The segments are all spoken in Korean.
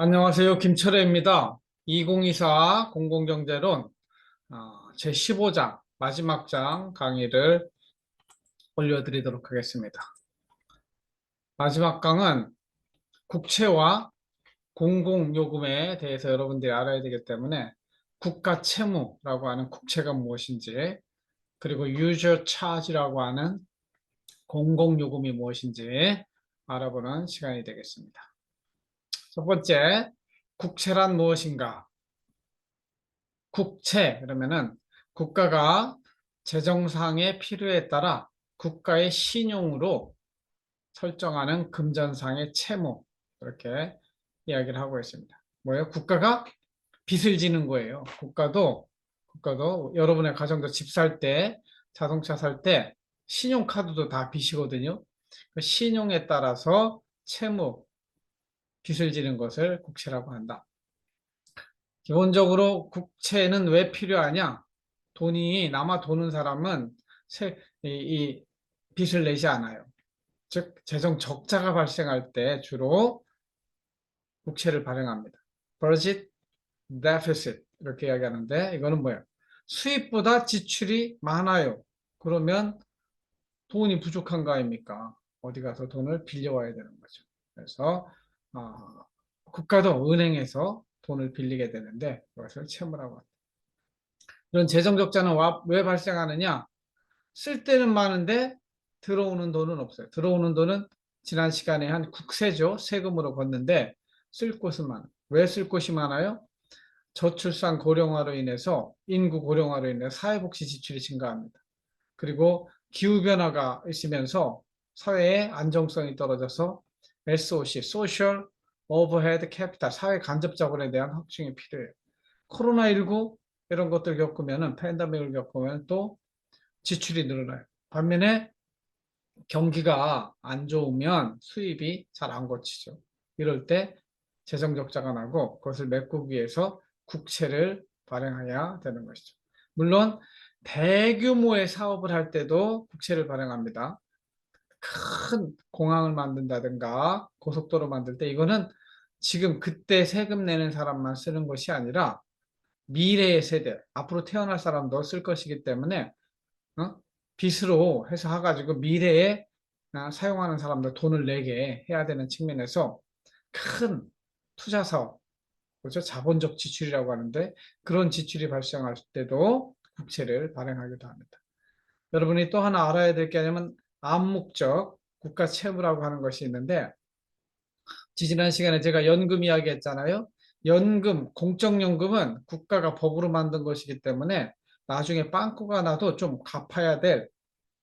안녕하세요. 김철애입니다. 2024 공공경제론 제 15장 마지막 장 강의를 올려드리도록 하겠습니다. 마지막 강은 국채와 공공요금에 대해서 여러분들이 알아야 되기 때문에 국가 채무라고 하는 국채가 무엇인지 그리고 유저 차지라고 하는 공공요금이 무엇인지 알아보는 시간이 되겠습니다. 첫 번째, 국채란 무엇인가? 국채, 그러면은 국가가 재정상의 필요에 따라 국가의 신용으로 설정하는 금전상의 채무, 이렇게 이야기를 하고 있습니다. 뭐예요? 국가가 빚을 지는 거예요. 국가도, 국가도 여러분의 가정도 집 살 때, 자동차 살 때, 신용카드도 다 빚이거든요. 그 신용에 따라서 채무, 빚을 지는 것을 국채라고 한다. 기본적으로 국채는 왜 필요하냐? 돈이 남아 도는 사람은 이 빚을 내지 않아요. 즉 재정 적자가 발생할 때 주로 국채를 발행합니다. budget deficit 이렇게 이야기하는데 이거는 뭐예요? 수입보다 지출이 많아요. 그러면 돈이 부족한 거 아닙니까? 어디 가서 돈을 빌려와야 되는 거죠. 그래서 어, 국가도 은행에서 돈을 빌리게 되는데 그것을 채무라고 합니다. 이런 재정적자는 왜 발생하느냐? 쓸 때는 많은데 들어오는 돈은 없어요. 들어오는 돈은 지난 시간에 한 국세죠. 세금으로 걷는데 쓸 곳은 많아요. 왜 쓸 곳이 많아요? 저출산 고령화로 인해서 인구 고령화로 인해 사회복지 지출이 증가합니다. 그리고 기후변화가 있으면서 사회의 안정성이 떨어져서 SOC, Social Overhead Capital, 사회 간접 자본에 대한 확충이 필요해요. 코로나19 이런 것들 겪으면은 팬데믹을 겪으면 또 지출이 늘어나요. 반면에 경기가 안 좋으면 수입이 잘안 거치죠. 이럴 때 재정 적자가 나고 그것을 메꾸기 위해서 국채를 발행해야 되는 것이죠. 물론 대규모의 사업을 할 때도 국채를 발행합니다. 큰 공항을 만든다든가 고속도로 만들 때 이거는 지금 그때 세금 내는 사람만 쓰는 것이 아니라 미래의 세대, 앞으로 태어날 사람도 쓸 것이기 때문에 어? 빚으로 해서 해가지고 미래에 어, 사용하는 사람들 돈을 내게 해야 되는 측면에서 큰 투자 사업, 그렇죠? 자본적 지출이라고 하는데 그런 지출이 발생할 때도 국채를 발행하기도 합니다. 여러분이 또 하나 알아야 될 게 아니면 암묵적 국가 채무라고 하는 것이 있는데 지지난 시간에 제가 연금 이야기 했잖아요. 연금, 공적연금은 국가가 법으로 만든 것이기 때문에 나중에 빵꾸가 나도 좀 갚아야 될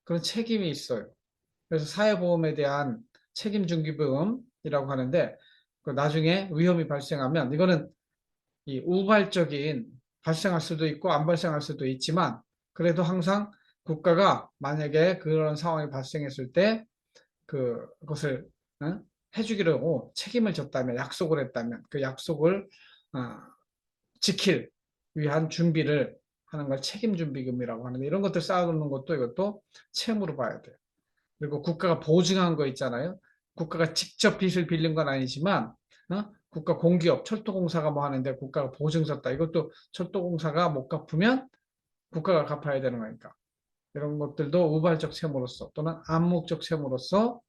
그런 책임이 있어요. 그래서 사회보험에 대한 책임중기보험이라고 하는데 그 나중에 위험이 발생하면 이거는 이 우발적인 발생할 수도 있고 안 발생할 수도 있지만 그래도 항상 국가가 만약에 그런 상황이 발생했을 때 그, 그것을 어? 해주기로 책임을 졌다면 약속을 했다면 그 약속을 어, 지킬 위한 준비를 하는 걸 책임준비금이라고 하는데 이런 것들 쌓아놓는 것도 이것도 채무로 봐야 돼요. 그리고 국가가 보증한 거 있잖아요. 국가가 직접 빚을 빌린 건 아니지만 어? 국가 공기업 철도공사가 뭐 하는데 국가가 보증 섰다. 이것도 철도공사가 못 갚으면 국가가 갚아야 되는 거니까. 이런 것들도 우발적 채무로서 또는 암묵적 채무로서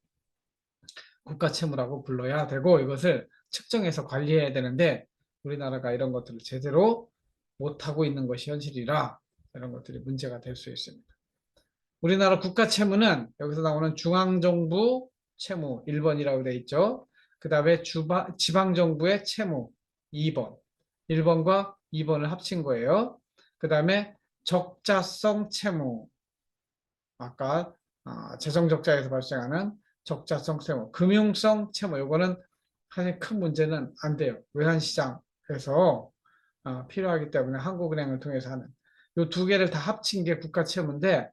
국가 채무라고 불러야 되고 이것을 측정해서 관리해야 되는데 우리나라가 이런 것들을 제대로 못하고 있는 것이 현실이라 이런 것들이 문제가 될 수 있습니다. 우리나라 국가 채무는 여기서 나오는 중앙정부 채무 1번이라고 되어 있죠. 그 다음에 지방정부의 채무 2번 1번과 2번을 합친 거예요. 그 다음에 적자성 채무 아까 어, 재정 적자에서 발생하는 적자성 채무, 금융성 채무 이거는 사실 큰 문제는 안 돼요. 외환시장에서 어, 필요하기 때문에 한국은행을 통해서 하는 이 두 개를 다 합친 게 국가 채무인데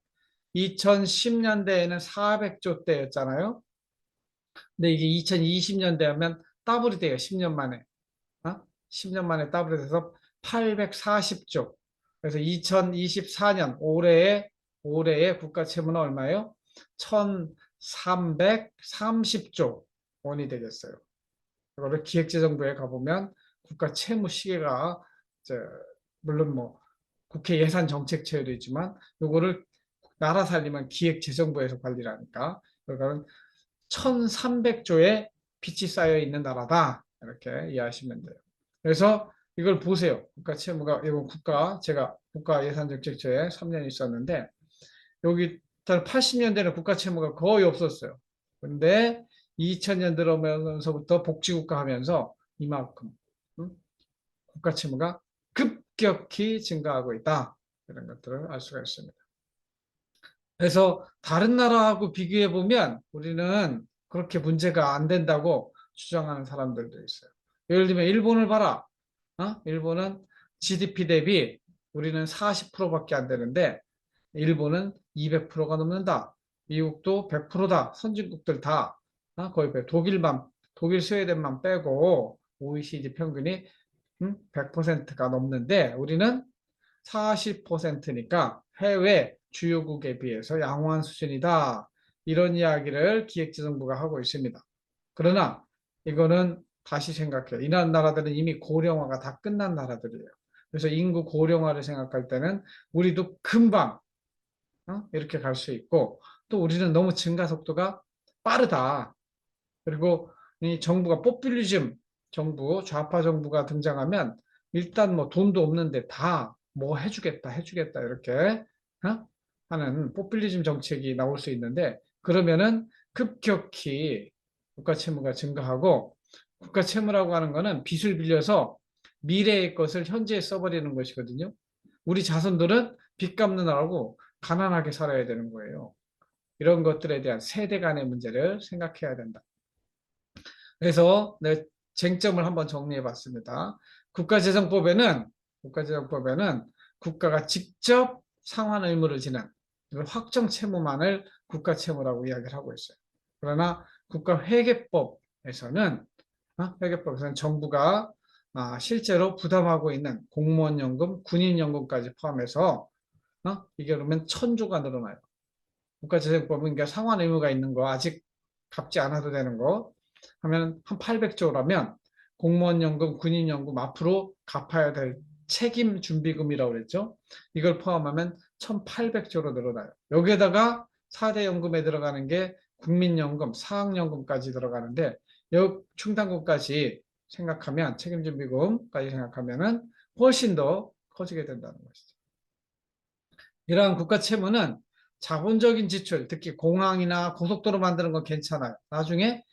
2010년대에는 400조 대였잖아요. 근데 이게 2020년대 하면 더블이 돼요. 10년 만에. 어? 10년 만에 더블이 돼서 840조. 그래서 2024년 올해에 올해의 국가 채무는 얼마예요? 1330조 원이 되겠어요. 이거를 기획재정부에 가보면 국가 채무 시계가 이제 물론 뭐 국회 예산 정책 처리도 있지만 요거를 나라 살리면 기획재정부에서 관리를 하니까 이거는 1300조의 빚이 쌓여 있는 나라다 이렇게 이해하시면 돼요. 그래서 이걸 보세요. 국가 채무가 이건 국가 제가 국가 예산 정책처에 3년 있었는데 여기 80년대는 국가 채무가 거의 없었어요. 근데 2000년 들어오면서부터 복지국가 하면서 이만큼 음? 국가 채무가 급격히 증가하고 있다. 이런 것들을 알 수가 있습니다. 그래서 다른 나라하고 비교해 보면 우리는 그렇게 문제가 안 된다고 주장하는 사람들도 있어요. 예를 들면 일본을 봐라. 어? 일본은 GDP 대비 우리는 40%밖에 안 되는데 일본은 200%가 넘는다. 미국도 100%다. 선진국들 다 어? 거의 독일만 독일 스웨덴만 빼고 OECD 평균이 100%가 넘는데 우리는 40%니까 해외 주요국에 비해서 양호한 수준이다. 이런 이야기를 기획재정부가 하고 있습니다. 그러나 이거는 다시 생각해요. 이런 나라들은 이미 고령화가 다 끝난 나라들이에요. 그래서 인구 고령화를 생각할 때는 우리도 금방 어? 이렇게 갈 수 있고 또 우리는 너무 증가 속도가 빠르다. 그리고 이 정부가 포퓰리즘 정부, 좌파 정부가 등장하면 일단 뭐 돈도 없는데 다 뭐 해주겠다, 해주겠다 이렇게 어? 하는 포퓰리즘 정책이 나올 수 있는데 그러면은 급격히 국가 채무가 증가하고 국가 채무라고 하는 거는 빚을 빌려서 미래의 것을 현재에 써버리는 것이거든요. 우리 자손들은 빚 갚느라고 가난하게 살아야 되는 거예요. 이런 것들에 대한 세대 간의 문제를 생각해야 된다. 그래서 내 쟁점을 한번 정리해 봤습니다. 국가재정법에는 국가재정법에는 국가가 직접 상환 의무를 지는 확정 채무만을 국가 채무라고 이야기를 하고 있어요. 그러나 국가 회계법에서는 어? 회계법에서는 정부가 아, 실제로 부담하고 있는 공무원 연금, 군인 연금까지 포함해서 어? 이게 그러면 천조가 늘어나요. 국가재정법은 그러니까 상환 의무가 있는 거 아직 갚지 않아도 되는 거 하면 한 800조라면 공무원연금, 군인연금 앞으로 갚아야 될 책임 준비금이라고 그랬죠. 이걸 포함하면 1800조로 늘어나요. 여기에다가 4대 연금에 들어가는 게 국민연금, 사학연금까지 들어가는데 여 충당금까지 생각하면 책임준비금까지 생각하면 은 훨씬 더 커지게 된다는 것이죠. 이러한 국가 채무는 자본적인 지출, 특히 공항이나 고속도로 만드는 건 괜찮아요. 나중에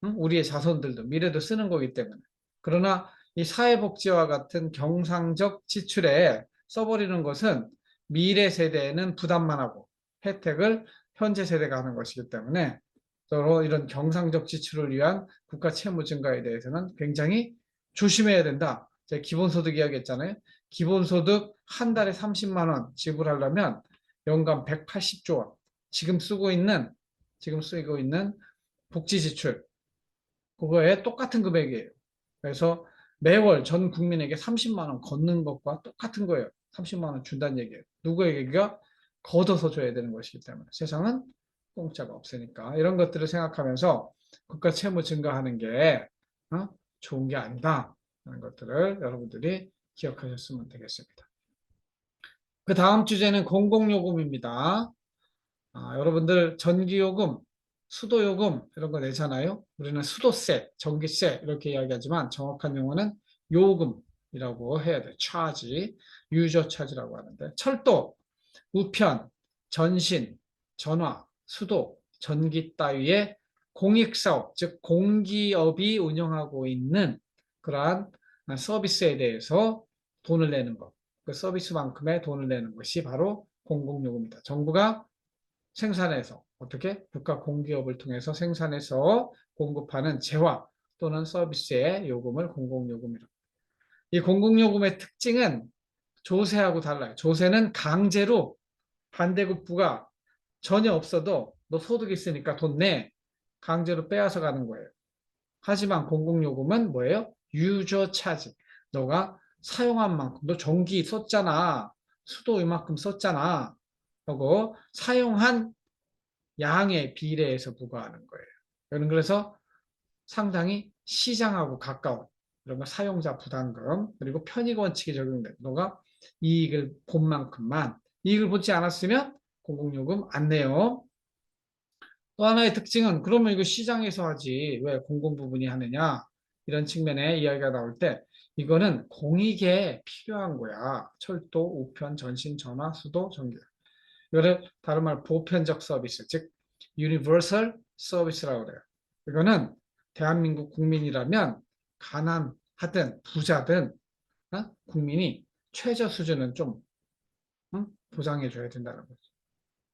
우리의 자손들도 미래도 쓰는 거기 때문에. 그러나 이 사회복지와 같은 경상적 지출에 써버리는 것은 미래 세대에는 부담만 하고 혜택을 현재 세대가 하는 것이기 때문에 서로 이런 경상적 지출을 위한 국가 채무 증가에 대해서는 굉장히 조심해야 된다. 제가 기본소득 이야기했잖아요. 기본소득 한 달에 30만 원 지불하려면 연간 180조 원. 지금 쓰고 있는 지금 쓰고 있는 복지 지출 그거에 똑같은 금액이에요. 그래서 매월 전 국민에게 30만 원 걷는 것과 똑같은 거예요. 30만 원 준다는 얘기예요. 누구에게가 걷어서 줘야 되는 것이기 때문에 세상은 공짜가 없으니까 이런 것들을 생각하면서 국가 채무 증가하는 게 어? 좋은 게 아니다 하는 것들을 여러분들이 기억하셨으면 되겠습니다. 그 다음 주제는 공공요금입니다. 아, 여러분들 전기요금, 수도요금 이런 거 내잖아요. 우리는 수도세, 전기세 이렇게 이야기하지만 정확한 용어는 요금이라고 해야 돼. 차지, 유저 차지라고 하는데 철도, 우편, 전신, 전화, 수도, 전기 따위의 공익사업, 즉 공기업이 운영하고 있는 그러한 서비스에 대해서 돈을 내는 것, 그 서비스만큼의 돈을 내는 것이 바로 공공요금입니다. 정부가 생산해서 어떻게 국가 공기업을 통해서 생산해서 공급하는 재화 또는 서비스의 요금을 공공요금이라고. 이 공공요금의 특징은 조세하고 달라요. 조세는 강제로 반대급부가 전혀 없어도 너 소득 있으니까 돈 내. 강제로 빼앗아 가는 거예요. 하지만 공공요금은 뭐예요? 유저 차지. 너가 사용한 만큼, 너 전기 썼잖아. 수도 이만큼 썼잖아. 하고 사용한 양의 비례해서 부과하는 거예요. 그래서 상당히 시장하고 가까운 이런 거 사용자 부담금 그리고 편익 원칙이 적용돼. 너가 이익을 본 만큼만 이익을 보지 않았으면 공공요금 안 내요. 또 하나의 특징은 그러면 이거 시장에서 하지 왜 공공 부분이 하느냐 이런 측면의 이야기가 나올 때 이거는 공익에 필요한 거야. 철도, 우편, 전신, 전화, 수도, 전기. 이거를 다른 말 보편적 서비스, 즉 유니버설 서비스라고 그래요. 이거는 대한민국 국민이라면 가난하든 부자든 어? 국민이 최저 수준은 좀 어? 보장해 줘야 된다는 거죠.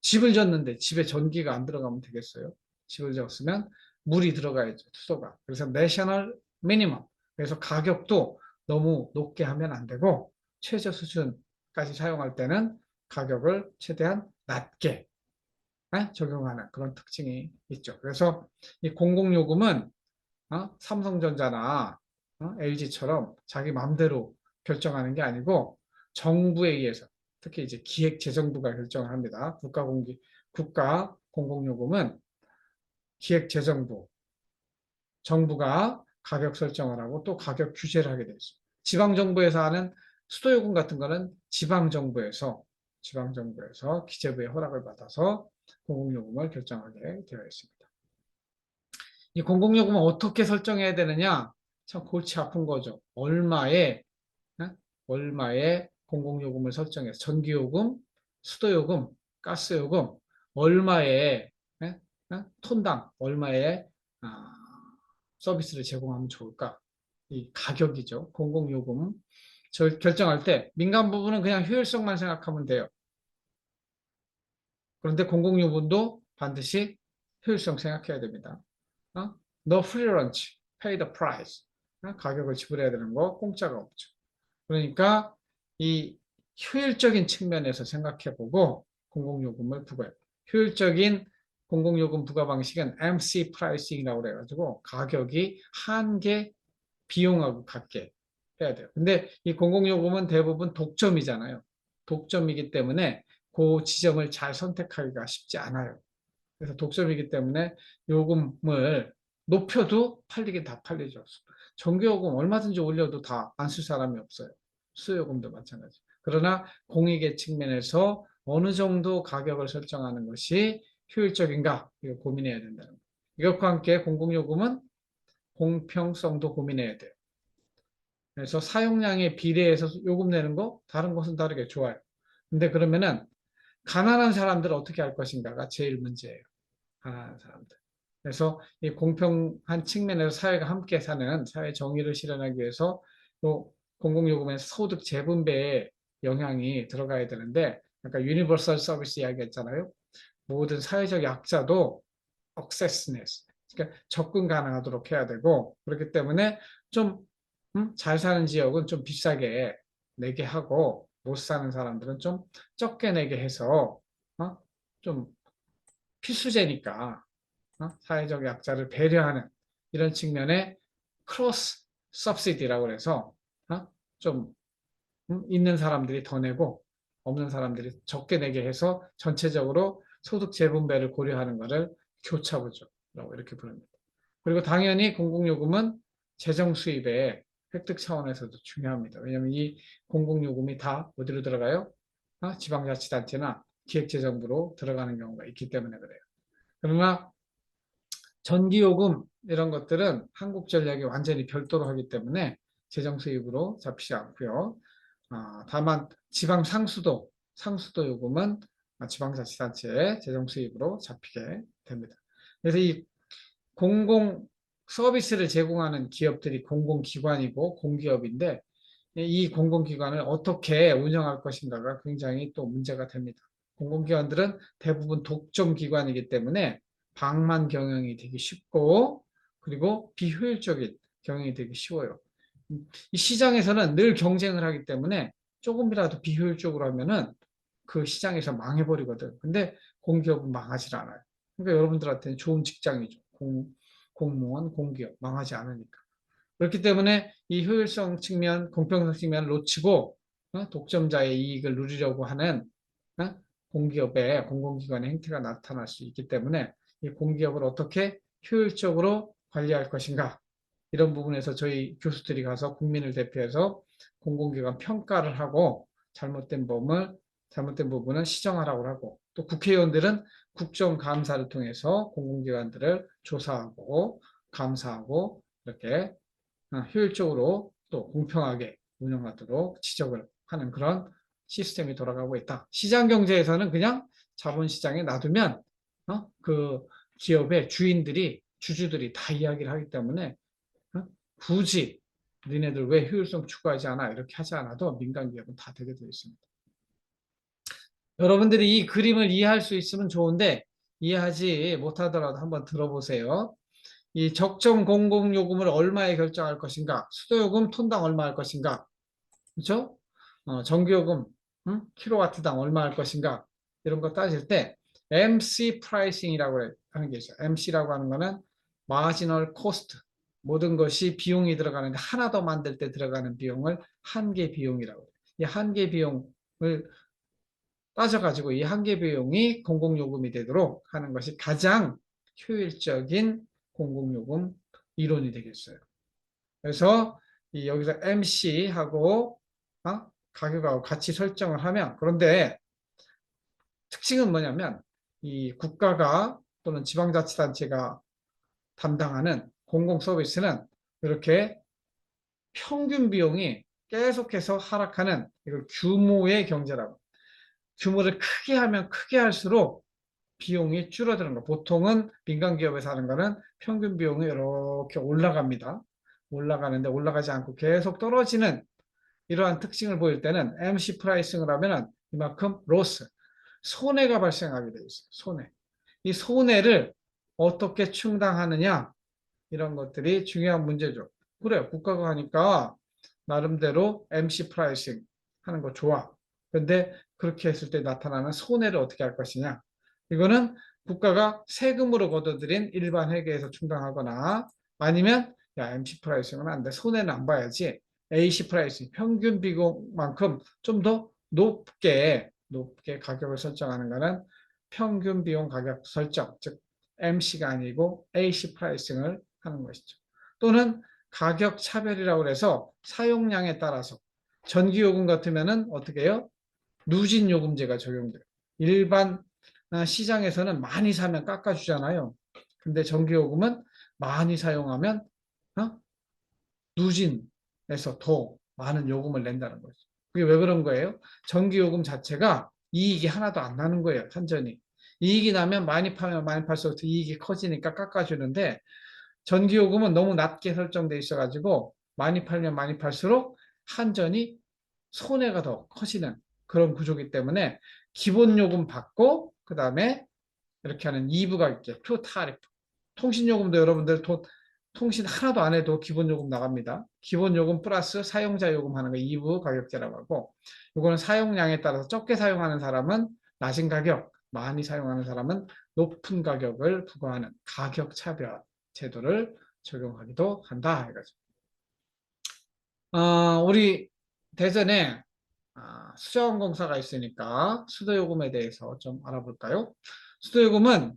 집을 졌는데 집에 전기가 안 들어가면 되겠어요? 집을 졌으면 물이 들어가야죠. 투소가. 그래서 내셔널 미니멈. 그래서 가격도 너무 높게 하면 안 되고 최저 수준까지 사용할 때는 가격을 최대한 낮게 에? 적용하는 그런 특징이 있죠. 그래서 이 공공요금은 어? 삼성전자나 어? LG처럼 자기 마음대로 결정하는 게 아니고 정부에 의해서 특히 이제 기획재정부가 결정을 합니다. 국가공기 국가 공공요금은 기획재정부 정부가 가격 설정을 하고 또 가격 규제를 하게 되어 있습니다. 지방정부에서 하는 수도요금 같은 거는 지방정부에서 지방정부에서 기재부의 허락을 받아서 공공요금을 결정하게 되어 있습니다. 이 공공요금은 어떻게 설정해야 되느냐? 참 골치 아픈 거죠. 얼마에 얼마에 공공요금을 설정해서 전기요금, 수도요금, 가스요금 얼마에 톤당 얼마에 아, 서비스를 제공하면 좋을까? 이 가격이죠. 공공요금 결정할 때 민간 부분은 그냥 효율성만 생각하면 돼요. 그런데 공공요금도 반드시 효율성 생각해야 됩니다. 어? No free lunch, pay the price. 어? 가격을 지불해야 되는 거 공짜가 없죠. 그러니까 이 효율적인 측면에서 생각해보고 공공요금을 부과해요. 효율적인 공공요금 부과 방식은 MC 프라이싱이라고 그래가지고 가격이 한계 비용하고 같게 해야 돼요. 근데 이 공공요금은 대부분 독점이잖아요. 독점이기 때문에 그 지점을 잘 선택하기가 쉽지 않아요. 그래서 독점이기 때문에 요금을 높여도 팔리긴 다 팔리죠. 전기요금 얼마든지 올려도 다 안 쓸 사람이 없어요. 수요금도 마찬가지. 그러나 공익의 측면에서 어느 정도 가격을 설정하는 것이 효율적인가 이거 고민해야 된다는 거예요. 이것과 함께 공공요금은 공평성도 고민해야 돼요. 그래서 사용량에 비례해서 요금 내는 거 다른 곳은 다르게 좋아요. 근데 그러면은 가난한 사람들은 어떻게 할 것인가가 제일 문제예요. 가난한 사람들. 그래서 이 공평한 측면에서 사회가 함께 사는 사회 정의를 실현하기 위해서 또 공공요금의 소득 재분배에 영향이 들어가야 되는데 아까 유니버설 서비스 이야기했잖아요. 모든 사회적 약자도 accessness, 그러니까 접근 가능하도록 해야 되고 그렇기 때문에 좀잘 음? 사는 지역은 좀 비싸게 내게 하고 못 사는 사람들은 좀 적게 내게 해서 어? 좀 필수제니까 어? 사회적 약자를 배려하는 이런 측면의 크로스 서브시디라고 해서 어? 좀 음? 있는 사람들이 더 내고 없는 사람들이 적게 내게 해서 전체적으로 소득 재분배를 고려하는 것을 교차보조라고 이렇게 부릅니다. 그리고 당연히 공공요금은 재정 수입의 획득 차원에서도 중요합니다. 왜냐하면 이 공공요금이 다 어디로 들어가요? 어? 지방자치단체나 기획재정부로 들어가는 경우가 있기 때문에 그래요. 그러나 전기요금 이런 것들은 한국전력이 완전히 별도로 하기 때문에 재정 수입으로 잡히지 않고요. 어, 다만 지방 상수도, 상수도 요금은 지방자치단체의 재정 수입으로 잡히게 됩니다. 그래서 이 공공 서비스를 제공하는 기업들이 공공기관이고 공기업인데 이 공공기관을 어떻게 운영할 것인가가 굉장히 또 문제가 됩니다. 공공기관들은 대부분 독점기관이기 때문에 방만 경영이 되기 쉽고 그리고 비효율적인 경영이 되기 쉬워요. 이 시장에서는 늘 경쟁을 하기 때문에 조금이라도 비효율적으로 하면은 그 시장에서 망해버리거든. 근데 공기업은 망하지 않아요. 그러니까 여러분들한테는 좋은 직장이죠. 공, 공무원, 공기업 망하지 않으니까. 그렇기 때문에 이 효율성 측면, 공평성 측면을 놓치고 어? 독점자의 이익을 누리려고 하는 어? 공기업의 공공기관의 행태가 나타날 수 있기 때문에 이 공기업을 어떻게 효율적으로 관리할 것인가 이런 부분에서 저희 교수들이 가서 국민을 대표해서 공공기관 평가를 하고 잘못된 부분을 잘못된 부분은 시정하라고 하고 또 국회의원들은 국정감사를 통해서 공공기관들을 조사하고 감사하고 이렇게 어, 효율적으로 또 공평하게 운영하도록 지적을 하는 그런 시스템이 돌아가고 있다. 시장 경제에서는 그냥 자본시장에 놔두면 어? 그 기업의 주인들이 주주들이 다 이야기를 하기 때문에 어? 굳이 니네들 왜 효율성 추구하지 않아 이렇게 하지 않아도 민간 기업은 다 되게 되어 있습니다. 여러분들이 이 그림을 이해할 수 있으면 좋은데 이해하지 못하더라도 한번 들어보세요. 이 적정 공공요금을 얼마에 결정할 것인가, 수도요금 톤당 얼마 할 것인가, 그렇죠? 어, 전기요금 응? 킬로와트당 얼마 할 것인가 이런 거 따질 때 MC 프라이싱이라고 하는 게 있어요. MC라고 하는 거는 마지널 코스트 모든 것이 비용이 들어가는데 하나 더 만들 때 들어가는 비용을 한계 비용이라고 해요. 이 한계 비용을 따져가지고 이 한계 비용이 공공요금이 되도록 하는 것이 가장 효율적인 공공요금 이론이 되겠어요. 그래서 이 여기서 MC하고 어? 가격하고 같이 설정을 하면 그런데 특징은 뭐냐면 이 국가가 또는 지방자치단체가 담당하는 공공 서비스는 이렇게 평균 비용이 계속해서 하락하는 이걸 규모의 경제라고. 규모를 크게 하면 크게 할수록 비용이 줄어드는 거. 보통은 민간 기업에서 하는 거는 평균 비용이 이렇게 올라갑니다. 올라가는데 올라가지 않고 계속 떨어지는 이러한 특징을 보일 때는 MC 프라이싱을 하면은 이만큼 로스, 손해가 발생하게 되어 있어요. 손해. 이 손해를 어떻게 충당하느냐 이런 것들이 중요한 문제죠. 그래요. 국가가 하니까 나름대로 MC 프라이싱 하는 거 좋아. 근데 그렇게 했을 때 나타나는 손해를 어떻게 할 것이냐. 이거는 국가가 세금으로 걷어들인 일반 회계에서 충당하거나 아니면 야 MC 프라이싱은 안 돼. 손해는 안 봐야지. AC 프라이싱 평균 비용만큼 좀 더 높게 높게 가격을 설정하는 것은 평균 비용 가격 설정 즉 MC가 아니고 AC 프라이싱을 하는 것이죠. 또는 가격 차별이라고 해서 사용량에 따라서 전기요금 같으면은 어떻게 해요? 누진 요금제가 적용돼요. 일반 아, 시장에서는 많이 사면 깎아주잖아요. 근데 전기요금은 많이 사용하면 어? 누진에서 더 많은 요금을 낸다는 거죠. 그게 왜 그런 거예요? 전기요금 자체가 이익이 하나도 안 나는 거예요. 한전이. 이익이 나면 많이 파면 많이 팔수록 이익이 커지니까 깎아주는데 전기요금은 너무 낮게 설정돼 있어가지고 많이 팔면 많이 팔수록 한전이 손해가 더 커지는 그런 구조기 때문에 기본 요금 받고 그 다음에 이렇게 하는 2부가 있게 표 타리프 통신요금도 여러분들 돈, 통신 하나도 안 해도 기본 요금 나갑니다. 기본 요금 플러스 사용자 요금 하는 거 2부 가격제라고 하고 이거는 사용량에 따라서 적게 사용하는 사람은 낮은 가격, 많이 사용하는 사람은 높은 가격을 부과하는 가격 차별 제도를 적용하기도 한다 이거죠. 어, 우리 대전에 아, 수자원공사가 있으니까 수도요금에 대해서 좀 알아볼까요? 수도요금은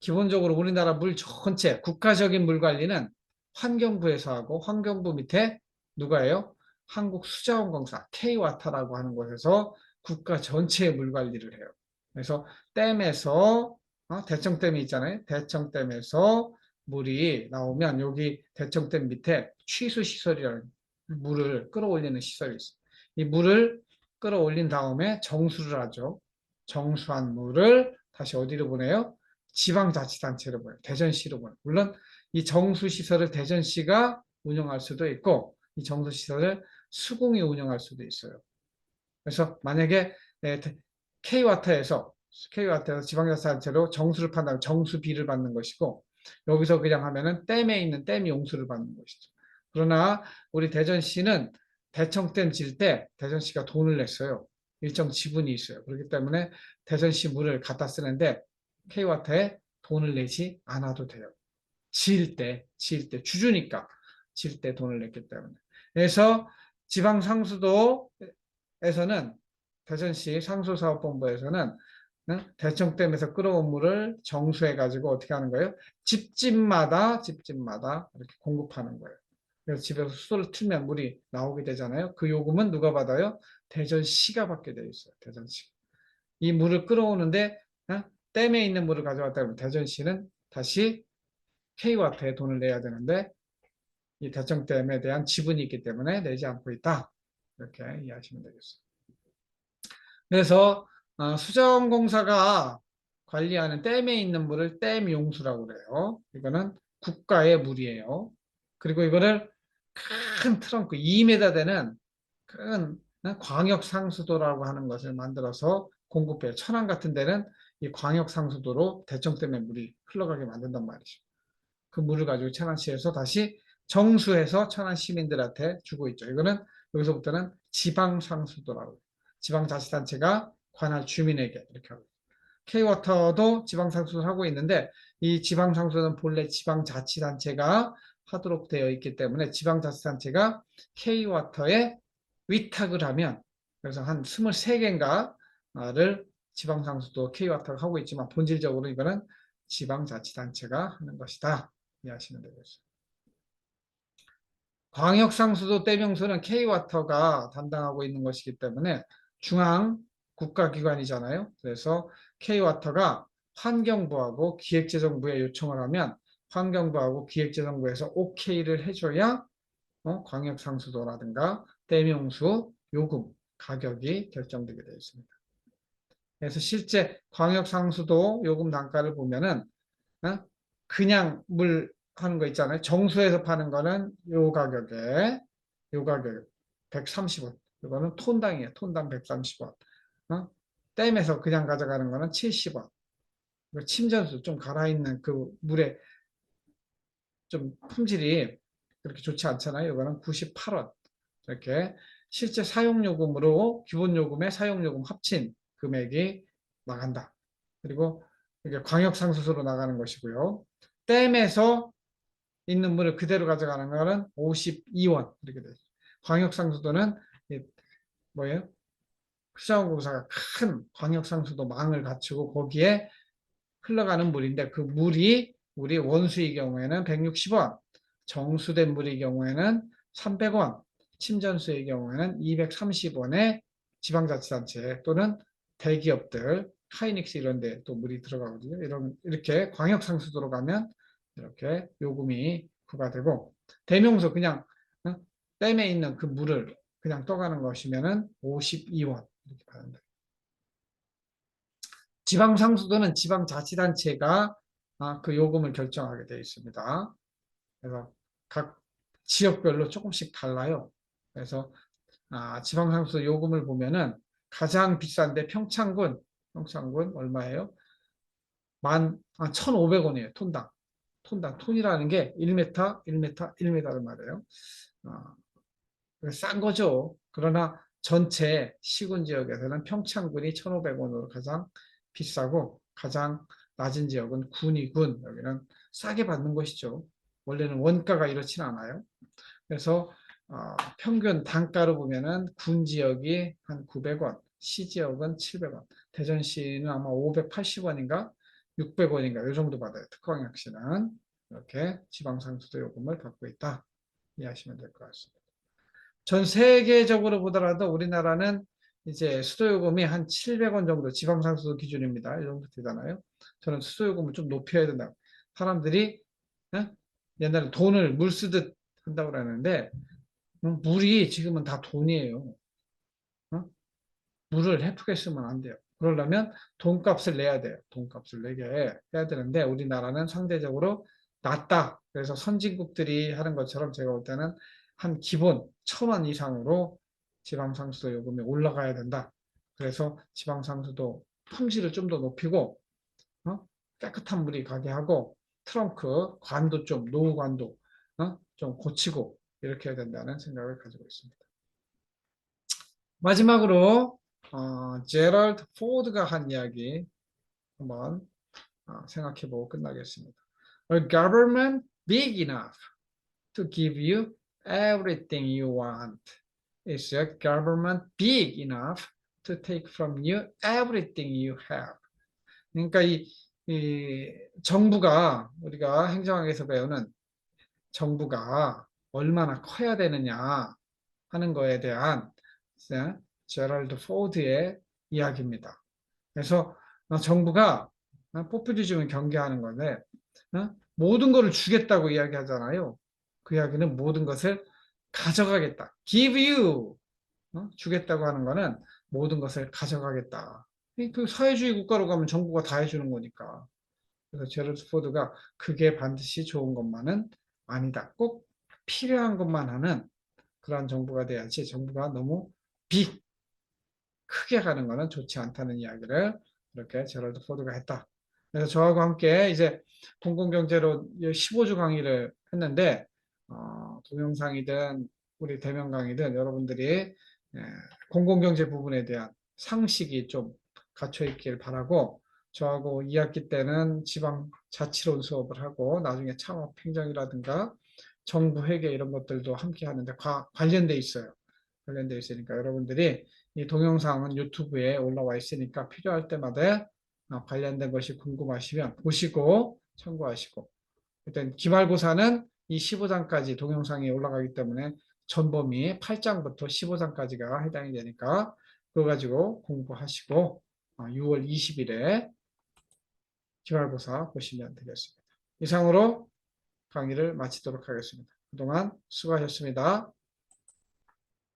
기본적으로 우리나라 물 전체 국가적인 물 관리는 환경부에서 하고 환경부 밑에 누가예요? 한국수자원공사 K와타라고 하는 곳에서 국가 전체의 물 관리를 해요. 그래서 댐에서 어, 대청댐이 있잖아요. 대청댐에서 물이 나오면 여기 대청댐 밑에 취수 시설이라는 물을 끌어올리는 시설이 있어요. 이 물을 끌어올린 다음에 정수를 하죠. 정수한 물을 다시 어디로 보내요? 지방자치단체로 보내요. 대전시로 보내요. 물론 이 정수시설을 대전시가 운영할 수도 있고 이 정수시설을 수공이 운영할 수도 있어요. 그래서 만약에 네, K와터에서 K와터에서 지방자치단체로 정수를 판다면 정수비를 받는 것이고 여기서 그냥 하면은 댐에 있는 댐 용수를 받는 것이죠. 그러나 우리 대전시는 대청댐 질 때 대전시가 돈을 냈어요. 일정 지분이 있어요. 그렇기 때문에 대전시 물을 갖다 쓰는데 K와터에 돈을 내지 않아도 돼요. 지을 때, 지을 때 주주니까 지을 때 돈을 냈기 때문에. 그래서 지방 상수도에서는 대전시 상수사업본부에서는 대청댐에서 끌어온 물을 정수해 가지고 어떻게 하는 거예요? 집집마다 집집마다 이렇게 공급하는 거예요. 그래서 집에서 수도를 틀면 물이 나오게 되잖아요. 그 요금은 누가 받아요? 대전시가 받게 되어 있어요. 대전시. 이 물을 끌어오는데 어? 댐에 있는 물을 가져왔다 그러면 대전시는 다시 K와트에 돈을 내야 되는데 이 대청댐에 대한 지분이 있기 때문에 내지 않고 있다. 이렇게 이해하시면 되겠어요. 그래서 어, 수정공사가 관리하는 댐에 있는 물을 댐용수라고 그래요. 이거는 국가의 물이에요. 그리고 이거를 큰 트렁크 2m 되는 큰 광역 상수도라고 하는 것을 만들어서 공급해요. 천안 같은 데는 이 광역 상수도로 대청 때문에 물이 흘러가게 만든단 말이죠. 그 물을 가지고 천안시에서 다시 정수해서 천안 시민들한테 주고 있죠. 이거는 여기서부터는 지방 상수도라고 해요. 지방 자치단체가 관할 주민에게 이렇게 하고 K워터도 지방 상수를 하고 있는데 이 지방 상수는 본래 지방 자치단체가 하도록 되어 있기 때문에 지방자치단체가 K워터에 위탁을 하면 그래서 한 23개인가를 지방상수도 K워터가 하고 있지만 본질적으로 이거는 지방자치단체가 하는 것이다. 이해하시면 되겠습니다. 광역상수도 떼명수는 K와터가 담당하고 있는 것이기 때문에 중앙 국가기관이잖아요. 그래서 K와터가 환경부하고 기획재정부에 요청을 하면 환경부하고 기획재정부에서 OK를 해줘야 어, 광역상수도라든가 떼명수 요금 가격이 결정되게 되어 있습니다. 그래서 실제 광역상수도 요금 단가를 보면은 어, 그냥 물 하는 거 있잖아요. 정수에서 파는 거는 요 가격에 요 가격 130원. 이거는 톤당이에요. 톤당 130원. 어? 댐에서 그냥 가져가는 거는 70원. 침전수 좀 갈아있는 그 물의 좀 품질이 그렇게 좋지 않잖아요. 이거는 98원. 이렇게 실제 사용요금으로 기본요금에 사용요금 합친 금액이 나간다. 그리고 이게 광역상수소로 나가는 것이고요. 댐에서 있는 물을 그대로 가져가는 거는 52원 이렇게 돼요. 광역상수도는 뭐예요? 수자원공사가 큰 광역상수도 망을 갖추고 거기에 흘러가는 물인데 그 물이 우리 원수의 경우에는 160원, 정수된 물의 경우에는 300원, 침전수의 경우에는 230원에 지방자치단체 또는 대기업들, 하이닉스 이런 데 또 물이 들어가거든요. 이런 이렇게 광역상수도로 가면 이렇게 요금이 부과되고 대명소 그냥 어? 댐에 있는 그 물을 그냥 떠가는 것이면은 52원 이렇게 받는다. 지방상수도는 지방자치단체가 아, 그 요금을 결정하게 되어 있습니다. 그래서 각 지역별로 조금씩 달라요. 그래서 아, 지방상수도 요금을 보면은 가장 비싼데 평창군, 평창군 얼마예요? 만, 아, 1,500원이에요, 톤당. 톤당. 톤이라는 게 1m, 1m, 1m를 말해요. 어, 싼 거죠. 그러나 전체 시군 지역에서는 평창군이 1,500원으로 가장 비싸고 가장 낮은 지역은 군이 군 여기는 싸게 받는 것이죠. 원래는 원가가 이렇지는 않아요. 그래서 어, 평균 단가로 보면은 군 지역이 한 900원, 시 지역은 700원, 대전시는 아마 580원인가 600원인가 이 정도 받아요. 특광역시는 이렇게 지방상수도 요금을 받고 있다. 이해하시면 될 것 같습니다. 전 세계적으로 보더라도 우리나라는 이제 수도요금이 한 700원 정도 지방상수도 기준입니다. 이 정도 되잖아요. 저는 수도요금을 좀 높여야 된다. 사람들이 어? 옛날에 돈을 물 쓰듯 한다고 그러는데 음, 물이 지금은 다 돈이에요. 어? 물을 해프게 쓰면 안 돼요. 그러려면 돈값을 내야 돼요. 돈값을 내게 해야 되는데 우리나라는 상대적으로 낮다. 그래서 선진국들이 하는 것처럼 제가 볼 때는 한 기본 천원 이상으로 지방상수도 요금이 올라가야 된다. 그래서 지방상수도 품질을 좀 더 높이고 어? 깨끗한 물이 가게 하고 트렁크 관도 좀 노후 관도 어? 좀 고치고 이렇게 해야 된다는 생각을 가지고 있습니다. 마지막으로 어, 제럴드 포드가 한 이야기 한번 어, 생각해보고 끝나겠습니다. A government big enough to give you everything you want. Is a government big enough to take from you everything you have. 그러니까 이, 이 정부가 우리가 행정학에서 배우는 정부가 얼마나 커야 되느냐 하는 거에 대한 네, 제럴드 포드의 이야기입니다. 그래서 어, 정부가 어, 포퓰리즘을 경계하는 건데 어, 모든 것을 주겠다고 이야기하잖아요. 그 이야기는 모든 것을 가져가겠다. give you 어? 주겠다고 하는 거는 모든 것을 가져가겠다. 이그 사회주의 국가로 가면 정부가 다 해주는 거니까. 그래서 제럴드 포드가 그게 반드시 좋은 것만은 아니다. 꼭 필요한 것만 하는 그러한 정부가 돼야지 정부가 너무 빅 크게 가는 거는 좋지 않다는 이야기를 이렇게 제럴드 포드가 했다. 그래서 저하고 함께 이제 공공경제로 15주 강의를 했는데 어, 동영상이든 우리 대면 강의든 여러분들이 예, 공공경제 부분에 대한 상식이 좀 갖춰 있길 바라고 저하고 2학기 때는 지방 자치론 수업을 하고 나중에 창업 행정이라든가 정부 회계 이런 것들도 함께 하는데 과, 관련돼 있어요. 관련돼 있으니까 여러분들이 이 동영상은 유튜브에 올라와 있으니까 필요할 때마다 어, 관련된 것이 궁금하시면 보시고 참고하시고 일단 기말고사는 이 15장까지 동영상이 올라가기 때문에 전범위 8장부터 15장까지가 해당이 되니까 그거 가지고 공부하시고 6월 20일에 기말고사 보시면 되겠습니다. 이상으로 강의를 마치도록 하겠습니다. 그동안 수고하셨습니다.